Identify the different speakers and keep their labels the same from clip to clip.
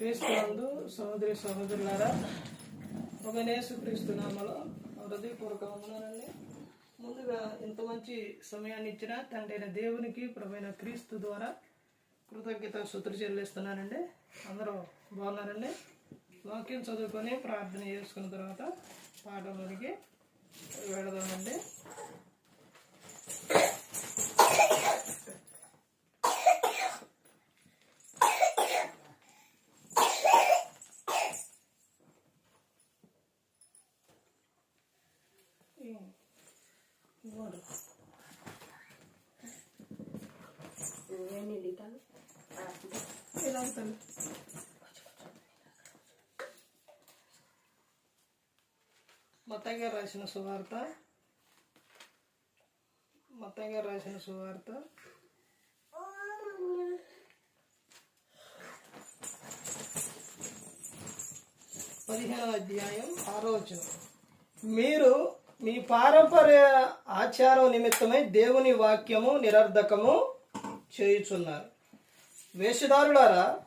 Speaker 1: క్రీస్తునందు సహోదరి సహోదరులారా ఒక క్రీస్తు నామలో హృదయపూర్వకములనండి ముందుగా ఇంత మంచి సమయాన్ని ఇచ్చిన తండ్రైన దేవునికి ప్రభైన క్రీస్తు ద్వారా కృతజ్ఞత శుతులు చెల్లిస్తున్నానండి. అందరూ బాగున్నారండి? వాక్యం చదువుకొని ప్రార్థన చేసుకున్న తర్వాత పాటలోనికి వెళదామండి. ఇవ్వండి. ఇలా అవుతుంది. మత్తయ్య గారు రాసిన సువార్త మత్తయ్య గారు రాసిన సువార్త పదిహేనవ అధ్యాయం ఆరో వచనం మీరు మీ పారంపర్య ఆచారం నిమిత్తమై దేవుని వాక్యము నిరర్ధకము చేయుచున్నారు. వేషధారులారా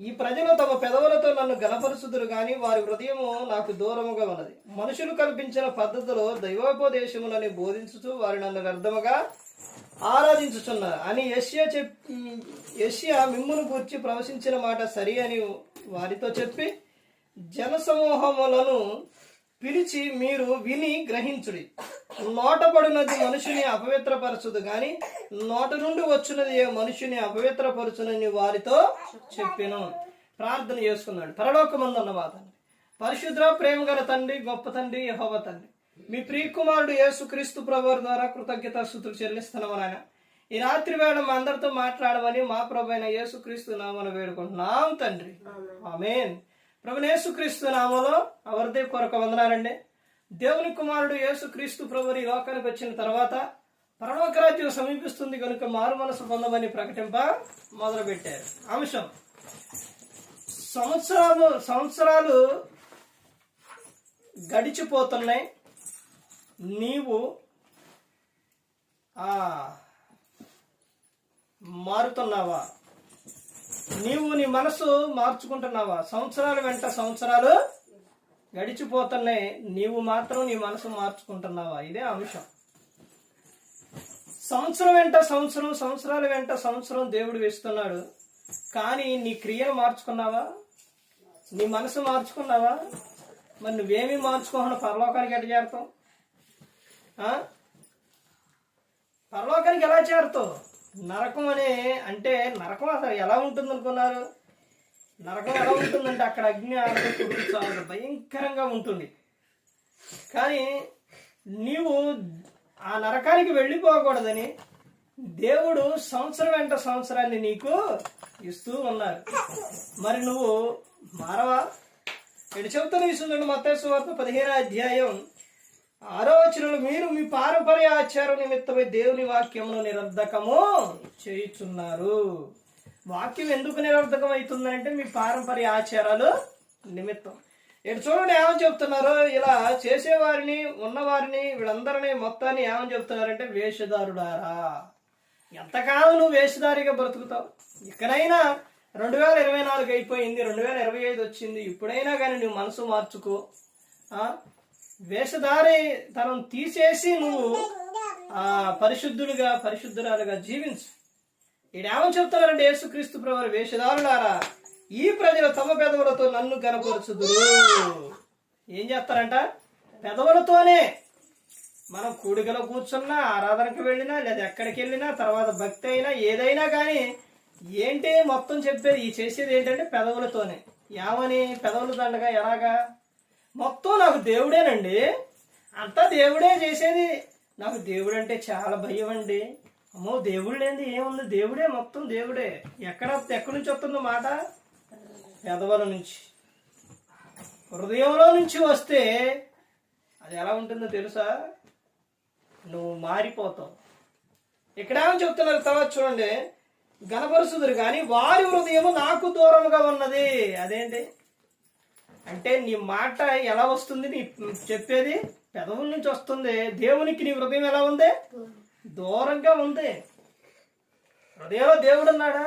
Speaker 1: ఈ ప్రజలు తమ పెదవులతో నన్ను గణపరుచుదురు గాని వారి హృదయము నాకు దూరముగా ఉన్నది. మనుషులు కల్పించిన పద్ధతిలో దైవోపదేశములని బోధించుతూ వారు నన్ను వ్యర్థముగా ఆరాధించుచున్నారు. అని యష్యా చెప్ యష్యా మిమ్మును గూర్చి ప్రవశించిన మాట సరి అని వారితో చెప్పి జనసమూహములను పిలిచి మీరు విని గ్రహించుడి. నోటపడినది మనుషుని అపవిత్రపరచదు గాని నోట నుండి వచ్చినది ఏ మనుషుని అపవిత్రపరచునని వారితో చెప్పాను. ప్రార్థన చేసుకున్నాడు. పరలోకమందు ఉన్న మా తండ్రి. పరిశుద్ర ప్రేమ గల తండ్రి గొప్ప తండ్రి యహోవ తండ్రి. మీ ప్రియకుమారుడు యేసు క్రీస్తు ప్రభువారి ద్వారా కృతజ్ఞత స్థుతులు చెల్లిస్తున్నాము నాయన. ఈ రాత్రి వేళ మా అందరితో మాట్లాడమని మా ప్రభు అయిన యేసు క్రీస్తు నామను వేడుకుంటున్నాం తండ్రి. ఆమేన్. ప్రభు యేసుక్రీస్తు నామలో అవరిదే కొరక వందనాలండి. దేవుని కుమారుడు యేసుక్రీస్తు ప్రభు ఈ లోకానికి వచ్చిన తర్వాత పరలోక రాజ్యం సమీపిస్తుంది కనుక మారు మనసు పొందమని ప్రకటింప మొదలుపెట్టారు. అంశం. సంవత్సరాలు సంవత్సరాలు గడిచిపోతున్నాయి. నీవు మారుతున్నావా? నీవు నీ మనసు మార్చుకుంటున్నావా? సంవత్సరాలు వెంట సంవత్సరాలు గడిచిపోతున్నాయి. నీవు మాత్రం నీ మనసు మార్చుకుంటున్నావా? ఇదే అంశం. సంవత్సరం వెంట సంవత్సరం సంవత్సరాల వెంట సంవత్సరం దేవుడు వేస్తున్నాడు. కానీ నీ క్రియను మార్చుకున్నావా? నీ మనసు మార్చుకున్నావా? మరి నువ్వేమీ మార్చుకోకుండా పరలోకానికి ఎట్లా చేరుతావు? పరలోకానికి ఎలా చేరుతావు? నరకం అనే అంటే నరకం అసలు ఎలా ఉంటుంది అనుకున్నారు నరకం ఎలా ఉంటుందంటే అక్కడ అగ్ని ఆరబెట్టి చాలా భయంకరంగా ఉంటుంది. కానీ నీవు ఆ నరకానికి వెళ్ళిపోకూడదని దేవుడు సంవత్సరం వెంట సంవత్సరాన్ని నీకు ఇస్తూ ఉన్నారు. మరి నువ్వు మారవా? ఇక్కడ చెబుతున్న విషయం మత్తయి వార్త పదిహేను అధ్యాయం ఆలోచనలు మీరు మీ పారంపర్య ఆచారం నిమిత్తమై దేవుని వాక్యమును నిరర్ధకము చేయుచున్నారు. వాక్యం ఎందుకు నిరర్ధకం అవుతుందంటే మీ పారంపర్య ఆచారాలు నిమిత్తం. ఇటు చూడండి ఏమని చెప్తున్నారు ఇలా చేసేవారిని ఉన్నవారిని వీళ్ళందరినీ మొత్తాన్ని ఏమని చెప్తున్నారంటే వేషధారుడారా. ఎంతకాలం నువ్వు వేషధారిగా బ్రతుకుతావు? ఇక్కడైనా రెండు వేల ఇరవై నాలుగు అయిపోయింది రెండు వేల ఇరవై ఐదు వచ్చింది ఇప్పుడైనా కానీ నువ్వు మనసు మార్చుకో. వేషధారి తనం తీసేసి నువ్వు ఆ పరిశుద్ధులుగా పరిశుద్ధురాలుగా జీవించు. ఈడేమని చెప్తున్నారంటే యేసుక్రీస్తు ప్రభు వేషధారులారా. ఈ ప్రజలు తమ పెదవులతో నన్ను కనపరుచుదురు. ఏం చేస్తారంట? పెదవులతోనే మనం కూడికలో కూర్చున్నా ఆరాధనకు వెళ్ళినా లేదా ఎక్కడికి వెళ్ళినా తర్వాత భక్తి అయినా ఏదైనా కానీ ఏంటి మొత్తం చెప్పేది ఈ చేసేది ఏంటంటే పెదవులతోనే. యావని పెదవుల దండగా ఎలాగా? మొత్తం నాకు దేవుడేనండి. అంతా దేవుడే చేసేది. నాకు దేవుడు అంటే చాలా భయం అండి. అమ్మో దేవుడు లేనిది ఏముంది? దేవుడే మొత్తం దేవుడే. ఎక్కడ ఎక్కడి నుంచి వస్తుందో మాట? పెదవుల నుంచి. హృదయంలో నుంచి వస్తే అది ఎలా ఉంటుందో తెలుసా? నువ్వు మారిపోతావు. ఇక్కడ చెప్తున్నారు తర్వాత చూడండి. గణపరుసుదురు కానీ వారి హృదయము నాకు దూరముగా ఉన్నది. అదేంటి? అంటే నీ మాట ఎలా వస్తుంది నీ చెప్పేది పెదవుల నుంచి వస్తుంది. దేవునికి నీ హృదయం ఎలా ఉంది? దూరంగా ఉంది. హృదయంలో దేవుడు ఉన్నాడా?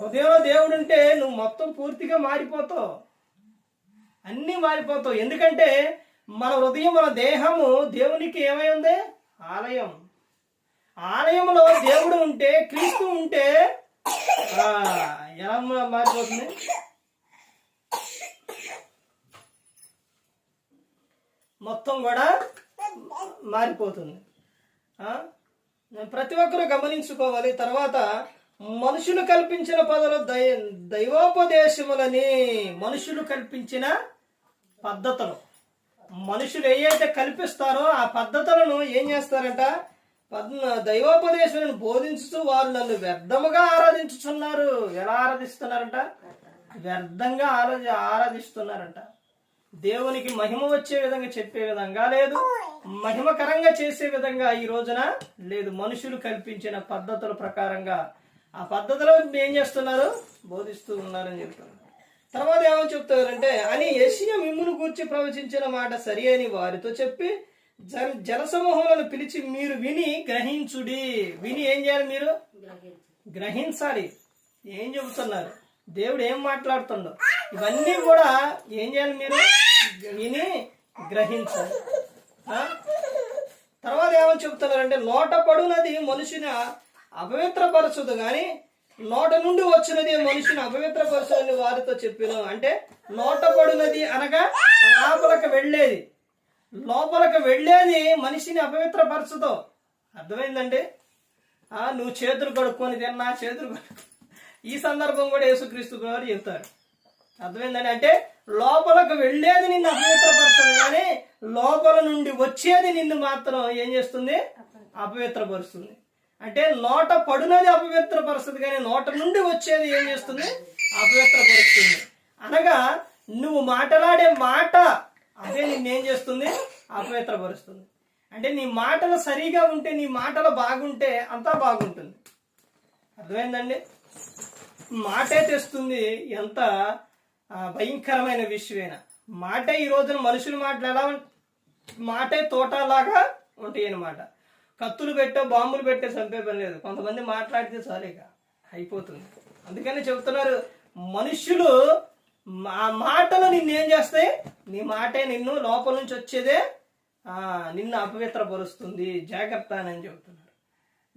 Speaker 1: హృదయంలో దేవుడు ఉంటే నువ్వు మొత్తం పూర్తిగా మారిపోతావు. అన్నీ మారిపోతావు. ఎందుకంటే మన హృదయం మన దేహము దేవునికి ఏమై ఉంది? ఆలయం. ఆలయంలో దేవుడు ఉంటే క్రీస్తు ఉంటే ఎలా మారిపోతుంది? మొత్తం కూడా మారిపోతుంది. ప్రతి ఒక్కరూ గమనించుకోవాలి. తర్వాత మనుషులు కల్పించిన పదలు దై దైవోపదేశములని మనుషులు కల్పించిన పద్ధతులు. మనుషులు ఏవైతే కల్పిస్తారో ఆ పద్ధతులను ఏం చేస్తారంట? పద్మ బోధించుతూ వారు నన్ను వ్యర్థముగా ఆరాధించుచున్నారు. ఎలా ఆరాధిస్తున్నారంట? వ్యర్థంగా ఆరాధి ఆరాధిస్తున్నారంట. దేవునికి మహిమ వచ్చే విధంగా చెప్పే విధంగా లేదు. మహిమకరంగా చేసే విధంగా ఈ రోజున లేదు. మనుషులు కల్పించిన పద్ధతుల ప్రకారంగా ఆ పద్ధతిలో ఏం చేస్తున్నారు? బోధిస్తూ ఉన్నారని చెప్తున్నారు. తర్వాత ఏమని చెప్తారంటే అని యెషయా మిమ్మును గూర్చి ప్రవచించిన మాట సరి అని వారితో చెప్పి జన జనసమూహములను పిలిచి మీరు విని గ్రహించుడి. విని ఏం చేయాలి మీరు? గ్రహించాలి. ఏం చెబుతున్నారు? దేవుడు ఏం మాట్లాడుతుండో. ఇవన్నీ కూడా ఏం చేయాలి మీరు? విని గ్రహించాలి. ఆ? తర్వాత ఏమని చెప్తున్నారంటే లోట పడునది మనుషుని అపవిత్రపరచదు కానీ లోట నుండి వచ్చినది మనుషుని అపవిత్రపరచని వారితో చెప్పిన. అంటే లోట పడునది అనగా లోపలకు వెళ్ళేది. లోపలికి వెళ్ళేది మనిషిని అపవిత్రపరచదు అర్థమైందండి? ఆ, నువ్వు చేతులు కడుక్కొని తిన్నా చేతులు కడుక్కో ఈ సందర్భం కూడా యేసుక్రీస్తు గారు చెప్తారు. అర్థమైందండి అంటే లోపలకు వెళ్ళేది నిన్ను అపవిత్రపరుస్తుంది కానీ లోపల నుండి వచ్చేది నిన్ను మాత్రం ఏం చేస్తుంది? అపవిత్రపరుస్తుంది. అంటే నోట పడునది అపవిత్రపరుస్తుంది కానీ నోట నుండి వచ్చేది ఏం చేస్తుంది? అపవిత్రపరుస్తుంది. అనగా నువ్వు మాట్లాడే మాట అదే నిన్నేం చేస్తుంది? అపవిత్రపరుస్తుంది. అంటే నీ మాటలు సరిగా ఉంటే నీ మాటలు బాగుంటే అంతా బాగుంటుంది. అర్థమైందండి? మాటే తెస్తుంది ఎంత భయంకరమైన విషయమైనా. మాటే ఈ రోజున మనుషులు మాట్లాడాల మాటే తోటలాగా ఉంటాయి అన్నమాట కత్తులు పెట్టో బాంబులు పెట్టే చంపే పని లేదు. కొంతమంది మాట్లాడితే చాలేక అయిపోతుంది. అందుకని చెబుతున్నారు మనుషులు మా మాటలు నిన్నేం చేస్తాయి? నీ మాటే నిన్ను లోపల నుంచి వచ్చేదే నిన్ను అపవిత్రపరుస్తుంది. జాగ్రత్త అని చెబుతున్నారు.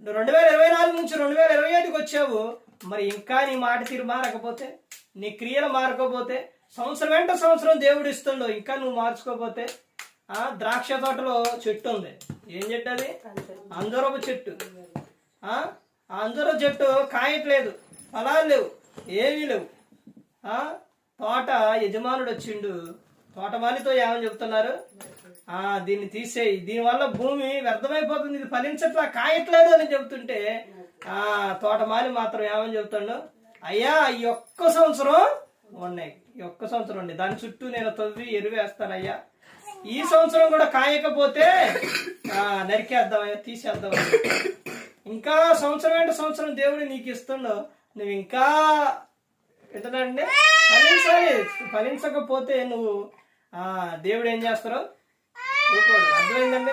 Speaker 1: రెండు వేల ఇరవై నాలుగు నుంచి రెండు వేల ఇరవై ఐదుకి వచ్చావు. మరి ఇంకా నీ మాట తీరు మారకపోతే నీ క్రియలు మారకపోతే సంవత్సరం వెంట సంవత్సరం దేవుడు ఇస్తుండో ఇంకా నువ్వు మార్చుకోపోతే ఆ ద్రాక్ష తోటలో చెట్టు ఉంది. ఏం చెట్టు అది? అందరొక చెట్టు. ఆ ఆ అందరూ చెట్టు కాయట్లేదు ఫలాలు లేవు ఏమీ లేవు. ఆ తోట యజమానుడు వచ్చిండు. తోటమాలితో ఏమని చెప్తున్నారు? ఆ దీన్ని తీసేయి. దీనివల్ల భూమి వ్యర్థమైపోతుంది. ఇది ఫలించట్లా కాయట్లేదు అని చెబుతుంటే ఆ తోటమాలి మాత్రం ఏమని చెప్తాడు అయ్యా ఈ ఒక్క సంవత్సరం ఉన్నాయి. ఒక్క సంవత్సరం ఉండి దాని చుట్టూ నేను తవ్వి ఎరువేస్తానయ్యా ఈ సంవత్సరం కూడా కాయకపోతే ఆ నరికేద్దామయ్యా తీసేద్దాం ఇంకా సంవత్సరం అంటే సంవత్సరం దేవుడు నీకు ఇస్తుండో. నువ్వు ఇంకా ఏంటంటే ఫలించాలి. ఫలించకపోతే నువ్వు దేవుడు ఏం చేస్తారు? ఊరుకోడు. అర్థమైందండి?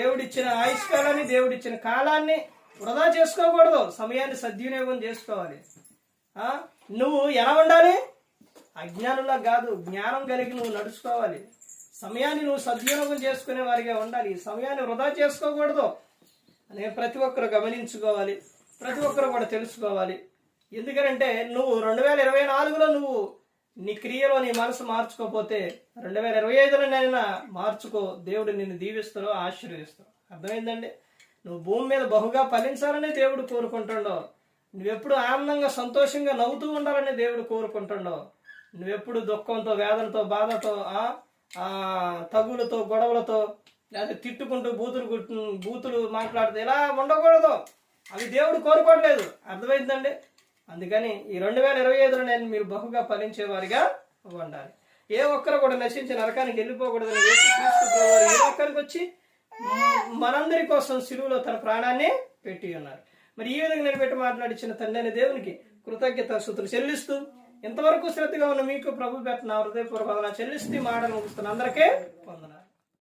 Speaker 1: దేవుడు ఇచ్చిన ఆయుష్కాలాన్ని దేవుడు ఇచ్చిన కాలాన్ని వృధా చేసుకోకూడదు. సమయాన్ని సద్వినియోగం చేసుకోవాలి. నువ్వు ఎలా ఉండాలి? అజ్ఞానులా కాదు జ్ఞానం కలిగి నువ్వు నడుచుకోవాలి. సమయాన్ని నువ్వు సద్వినియోగం చేసుకునే వారిగా ఉండాలి. ఈ సమయాన్ని వృధా చేసుకోకూడదు. అనే ప్రతి ఒక్కరు గమనించుకోవాలి. ప్రతి ఒక్కరు కూడా తెలుసుకోవాలి. ఎందుకంటే నువ్వు రెండు వేల ఇరవై నాలుగులో నువ్వు నీ క్రియలో నీ మనసు మార్చుకోపోతే రెండు వేల ఇరవై ఐదులోనైనా మార్చుకో. దేవుడు నిన్ను దీవిస్తారో ఆశీర్వదిస్తావు అర్థమైందండి? నువ్వు భూమి మీద బహుగా ఫలించాలని దేవుడు కోరుకుంటుండో నువ్వెప్పుడు ఆనందంగా సంతోషంగా నవ్వుతూ ఉండాలని దేవుడు కోరుకుంటుండో నువ్వెప్పుడు దుఃఖంతో వేదనతో బాధతో ఆ తగులతో గొడవలతో లేదా తిట్టుకుంటూ బూతులు బూతులు మాట్లాడుతూ ఇలా ఉండకూడదు. అవి దేవుడు కోరుకోవట్లేదు. అర్థమైందండి? అందుకని ఈ రెండు వేల ఇరవై ఐదులో నేను మీరు బహుగా ఫలించే వారిగా ఉండాలి. ఏ ఒక్కరు కూడా నశించి నరకానికి వెళ్ళిపోకూడదని యేసుక్రీస్తు ప్రభువారు ఒక్కరికి వచ్చి మనందరి కోసం సిలువులో తన ప్రాణాన్ని పెట్టి ఉన్నారు. మరి ఈ విధంగా నిలబెట్టి మాట్లాడించిన తండ్రి అనే దేవునికి కృతజ్ఞత స్థుతులు చెల్లిస్తూ ఇంతవరకు శ్రద్ధగా ఉన్న మీకు ప్రభు పెట్టిన హృదయపూర్వక చెల్లిస్తూ మాటలు ముగిస్తున్న అందరికీ వందనాలు.